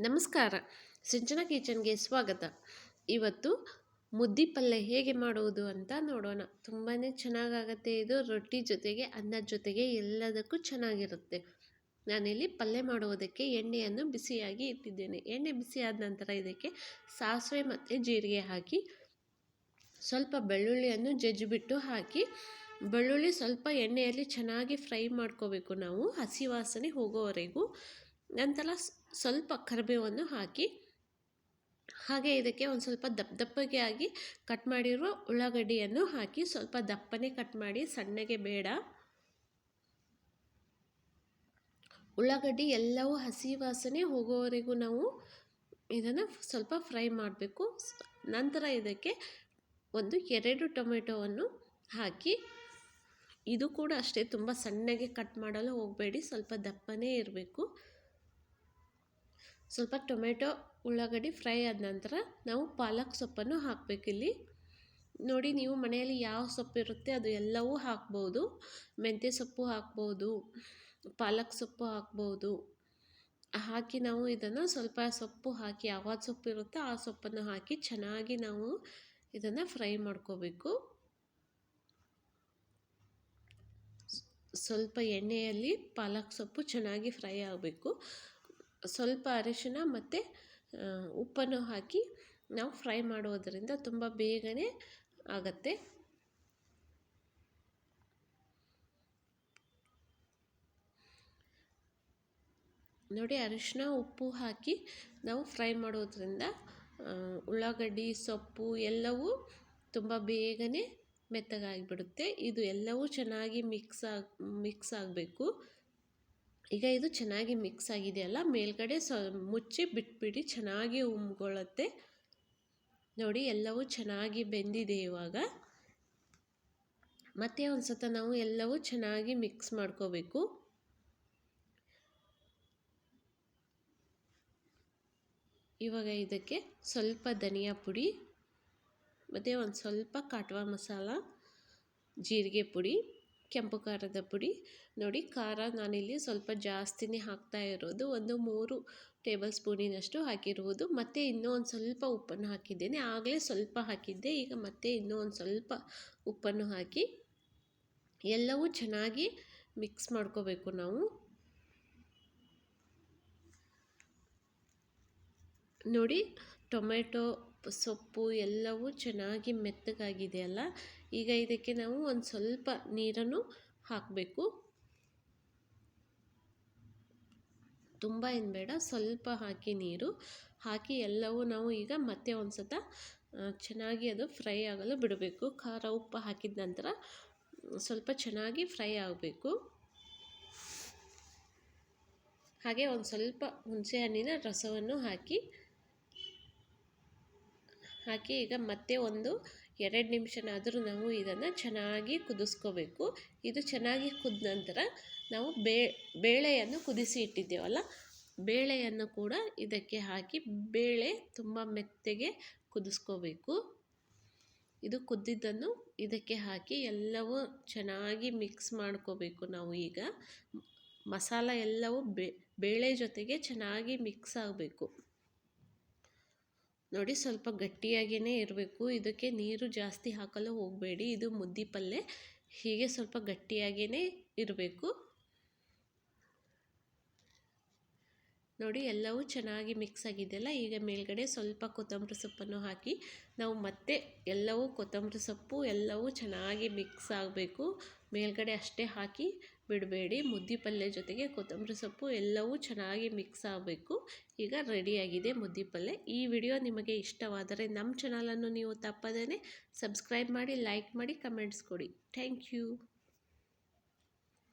ನಮಸ್ಕಾರ. ಸಿಂಚನ ಕಿಚನ್ಗೆ ಸ್ವಾಗತ. ಇವತ್ತು ಮುದ್ದಿ ಪಲ್ಯ ಹೇಗೆ ಮಾಡುವುದು ಅಂತ ನೋಡೋಣ. ತುಂಬಾ ಚೆನ್ನಾಗಾಗತ್ತೆ ಇದು. ರೊಟ್ಟಿ ಜೊತೆಗೆ ಅನ್ನದ ಜೊತೆಗೆ ಎಲ್ಲದಕ್ಕೂ ಚೆನ್ನಾಗಿರುತ್ತೆ. ನಾನಿಲ್ಲಿ ಪಲ್ಯ ಮಾಡುವುದಕ್ಕೆ ಎಣ್ಣೆಯನ್ನು ಬಿಸಿಯಾಗಿ ಇಟ್ಟಿದ್ದೇನೆ. ಎಣ್ಣೆ ಬಿಸಿಯಾದ ನಂತರ ಇದಕ್ಕೆ ಸಾಸಿವೆ ಮತ್ತು ಜೀರಿಗೆ ಹಾಕಿ, ಸ್ವಲ್ಪ ಬೆಳ್ಳುಳ್ಳಿಯನ್ನು ಜಜ್ಜಿಬಿಟ್ಟು ಹಾಕಿ, ಬೆಳ್ಳುಳ್ಳಿ ಸ್ವಲ್ಪ ಎಣ್ಣೆಯಲ್ಲಿ ಚೆನ್ನಾಗಿ ಫ್ರೈ ಮಾಡ್ಕೋಬೇಕು ನಾವು. ಹಸಿ ವಾಸನೆ ಹೋಗೋವರೆಗೂ ನಂತರ ಸ್ವಲ್ಪ ಕರಿಬೇವನ್ನು ಹಾಕಿ, ಹಾಗೆ ಇದಕ್ಕೆ ಒಂದು ಸ್ವಲ್ಪ ದಪ್ಪ ದಪ್ಪಗೆ ಆಗಿ ಕಟ್ ಮಾಡಿರುವ ಉಳ್ಳಾಗಡ್ಡಿಯನ್ನು ಹಾಕಿ ಸ್ವಲ್ಪ ದಪ್ಪನೆ ಕಟ್ ಮಾಡಿ ಸಣ್ಣಗೆ ಬೇಡ. ಉಳ್ಳಾಗಡ್ಡಿ ಎಲ್ಲವೂ ಹಸಿ ವಾಸನೆ ಹೋಗೋವರೆಗೂ ನಾವು ಇದನ್ನು ಸ್ವಲ್ಪ ಫ್ರೈ ಮಾಡಬೇಕು. ನಂತರ ಇದಕ್ಕೆ ಒಂದು ಎರಡು ಟೊಮೆಟೊವನ್ನು ಹಾಕಿ, ಇದು ಕೂಡ ಅಷ್ಟೇ ತುಂಬ ಸಣ್ಣಗೆ ಕಟ್ ಮಾಡಲು ಹೋಗಬೇಡಿ, ಸ್ವಲ್ಪ ದಪ್ಪನೇ ಇರಬೇಕು. ಸ್ವಲ್ಪ ಟೊಮೆಟೊ ಉಳ್ಳಾಗಡ್ಡಿ ಫ್ರೈ ಆದ ನಂತರ ನಾವು ಪಾಲಕ್ ಸೊಪ್ಪನ್ನು ಹಾಕಬೇಕಿಲ್ಲಿ ನೋಡಿ, ನೀವು ಮನೆಯಲ್ಲಿ ಯಾವ ಸೊಪ್ಪು ಇರುತ್ತೆ ಅದು ಎಲ್ಲವೂ ಹಾಕ್ಬೋದು. ಮೆಂತ್ಯ ಸೊಪ್ಪು ಹಾಕ್ಬೋದು, ಪಾಲಕ್ ಸೊಪ್ಪು ಹಾಕ್ಬೋದು. ಹಾಕಿ ನಾವು ಇದನ್ನು ಸ್ವಲ್ಪ ಸೊಪ್ಪು ಹಾಕಿ ಯಾವಾಗ ಸೊಪ್ಪು ಇರುತ್ತೋ ಆ ಸೊಪ್ಪನ್ನು ಹಾಕಿ ಚೆನ್ನಾಗಿ ನಾವು ಇದನ್ನು ಫ್ರೈ ಮಾಡ್ಕೋಬೇಕು. ಸ್ವಲ್ಪ ಎಣ್ಣೆಯಲ್ಲಿ ಪಾಲಕ್ ಸೊಪ್ಪು ಚೆನ್ನಾಗಿ ಫ್ರೈ ಆಗಬೇಕು. ಸ್ವಲ್ಪ ಅರಿಶಿನ ಮತ್ತು ಉಪ್ಪನ್ನು ಹಾಕಿ ನಾವು ಫ್ರೈ ಮಾಡೋದರಿಂದ ತುಂಬ ಬೇಗನೆ ಆಗತ್ತೆ. ನೋಡಿ ಅರಿಶಿನ ಉಪ್ಪು ಹಾಕಿ ನಾವು ಫ್ರೈ ಮಾಡೋದ್ರಿಂದ ಉಳ್ಳಾಗಡ್ಡಿ, ಸೊಪ್ಪು ಎಲ್ಲವೂ ತುಂಬ ಬೇಗನೆ ಮೆತ್ತಗಾಗಿಬಿಡುತ್ತೆ. ಇದು ಎಲ್ಲವೂ ಚೆನ್ನಾಗಿ ಮಿಕ್ಸ್ ಆಗಿ, ಮಿಕ್ಸ್ ಆಗಬೇಕು. ಈಗ ಇದು ಚೆನ್ನಾಗಿ ಮಿಕ್ಸ್ ಆಗಿದೆಯಲ್ಲ ಮೇಲ್ಗಡೆ ಸ್ವ ಮುಚ್ಚಿ ಬಿಟ್ಬಿಡಿ, ಚೆನ್ನಾಗಿ ಉಮ್ಕೊಳ್ಳುತ್ತೆ ನೋಡಿ, ಎಲ್ಲವೂ ಚೆನ್ನಾಗಿ ಬೆಂದಿದೆ ಇವಾಗ. ಮತ್ತೆ ಒಂದು ಸತ ನಾವು ಎಲ್ಲವೂ ಚೆನ್ನಾಗಿ ಮಿಕ್ಸ್ ಮಾಡ್ಕೋಬೇಕು. ಇವಾಗ ಇದಕ್ಕೆ ಸ್ವಲ್ಪ ಧನಿಯಾ ಪುಡಿ, ಮತ್ತು ಒಂದು ಸ್ವಲ್ಪ ಕಾಟ್ವಾ ಮಸಾಲ, ಜೀರಿಗೆ ಪುಡಿ. ಕೆಂಪು ಖಾರದ ಪುಡಿ. ನೋಡಿ, ಖಾರ ನಾನಿಲ್ಲಿ ಸ್ವಲ್ಪ ಜಾಸ್ತಿನೇ ಹಾಕ್ತಾ ಇರೋದು. ಒಂದು ಮೂರು ಟೇಬಲ್ ಸ್ಪೂನಿನಷ್ಟು ಹಾಕಿರುವುದು. ಮತ್ತು ಇನ್ನೂ ಒಂದು ಸ್ವಲ್ಪ ಉಪ್ಪನ್ನು ಹಾಕಿದ್ದೇನೆ. ಆಗಲೇ ಸ್ವಲ್ಪ ಹಾಕಿದ್ದೆ. ಈಗ ಮತ್ತೆ ಇನ್ನೂ ಒಂದು ಸ್ವಲ್ಪ ಉಪ್ಪನ್ನು ಹಾಕಿ ಎಲ್ಲವೂ ಚೆನ್ನಾಗಿ ಮಿಕ್ಸ್ ಮಾಡ್ಕೋಬೇಕು ನಾವು. ನೋಡಿ, ಟೊಮೆಟೊ ಸೊಪ್ಪು ಎಲ್ಲವೂ ಚೆನ್ನಾಗಿ ಮೆತ್ತಗಾಗಿದೆ ಅಲ್ಲ? ಈಗ ಇದಕ್ಕೆ ನಾವು ಒಂದು ಸ್ವಲ್ಪ ನೀರನ್ನು ಹಾಕಬೇಕು. ತುಂಬ ಏನು ಬೇಡ, ಸ್ವಲ್ಪ ಹಾಕಿ ನೀರು. ಹಾಕಿ ಎಲ್ಲವೂ ನಾವು ಈಗ ಮತ್ತೆ ಒಂದು ಸತ ಚೆನ್ನಾಗಿ ಅದು ಫ್ರೈ ಆಗಲು ಬಿಡಬೇಕು. ಖಾರ ಉಪ್ಪು ಹಾಕಿದ ನಂತರ ಸ್ವಲ್ಪ ಚೆನ್ನಾಗಿ ಫ್ರೈ ಆಗಬೇಕು. ಹಾಗೆ ಒಂದು ಸ್ವಲ್ಪ ಹುಣಸೆ ಹಣ್ಣಿನ ರಸವನ್ನು ಹಾಕಿ ಹಾಕಿ ಈಗ ಮತ್ತೆ ಒಂದು ಎರಡು ನಿಮಿಷನಾದರೂ ನಾವು ಇದನ್ನು ಚೆನ್ನಾಗಿ ಕುದಿಸ್ಕೋಬೇಕು. ಇದು ಚೆನ್ನಾಗಿ ಕುದ್ದ ನಂತರ ನಾವು ಬೇಳೆಯನ್ನು ಕುದಿಸಿ ಇಟ್ಟಿದ್ದೇವಲ್ಲ, ಬೇಳೆಯನ್ನು ಕೂಡ ಇದಕ್ಕೆ ಹಾಕಿ ಬೇಳೆ ತುಂಬ ಮೆತ್ತಗೆ ಕುದಿಸ್ಕೋಬೇಕು. ಇದು ಕುದ್ದಿದ್ದನ್ನು ಇದಕ್ಕೆ ಹಾಕಿ ಎಲ್ಲವೂ ಚೆನ್ನಾಗಿ ಮಿಕ್ಸ್ ಮಾಡ್ಕೋಬೇಕು ನಾವು ಈಗ. ಮಸಾಲ ಎಲ್ಲವೂ ಬೇಳೆ ಜೊತೆಗೆ ಚೆನ್ನಾಗಿ ಮಿಕ್ಸ್ ಆಗಬೇಕು. ನೋಡಿ ಸ್ವಲ್ಪ ಗಟ್ಟಿಯಾಗಿಯೇ ಇರಬೇಕು. ಇದಕ್ಕೆ ನೀರು ಜಾಸ್ತಿ ಹಾಕಲು ಹೋಗಬೇಡಿ. ಇದು ಮುದ್ದಿ ಪಲ್ಯ ಹೀಗೆ ಸ್ವಲ್ಪ ಗಟ್ಟಿಯಾಗಿಯೇ ಇರಬೇಕು. ನೋಡಿ ಎಲ್ಲವೂ ಚೆನ್ನಾಗಿ ಮಿಕ್ಸ್ ಆಗಿದೆಯಲ್ಲ ಈಗ ಮೇಲ್ಗಡೆ ಸ್ವಲ್ಪ ಕೊತ್ತಂಬರಿ ಸೊಪ್ಪನ್ನು ಹಾಕಿ ನಾವು ಮತ್ತೆ ಎಲ್ಲವೂ ಕೊತ್ತಂಬರಿ ಸೊಪ್ಪು ಎಲ್ಲವೂ ಚೆನ್ನಾಗಿ ಮಿಕ್ಸ್ ಆಗಬೇಕು. ಮೇಲ್ಗಡೆ ಅಷ್ಟೇ ಹಾಕಿ ಬಿಡಬೇಡಿ. ಮುದ್ದೆ ಪಲ್ಯ ಜೊತೆಗೆ ಕೊತ್ತಂಬರಿ ಸೊಪ್ಪು ಎಲ್ಲವೂ ಚೆನ್ನಾಗಿ ಮಿಕ್ಸ್ ಆಗಬೇಕು. ಈಗ ರೆಡಿಯಾಗಿದೆ ಮುದ್ದೆ ಪಲ್ಯ. ಈ ವಿಡಿಯೋ ನಿಮಗೆ ಇಷ್ಟವಾದರೆ ನಮ್ಮ ಚಾನಲನ್ನು ನೀವು ತಪ್ಪದೇ ಸಬ್ಸ್ಕ್ರೈಬ್ ಮಾಡಿ ಲೈಕ್ ಮಾಡಿ ಕಮೆಂಟ್ಸ್ ಕೊಡಿ. Thank you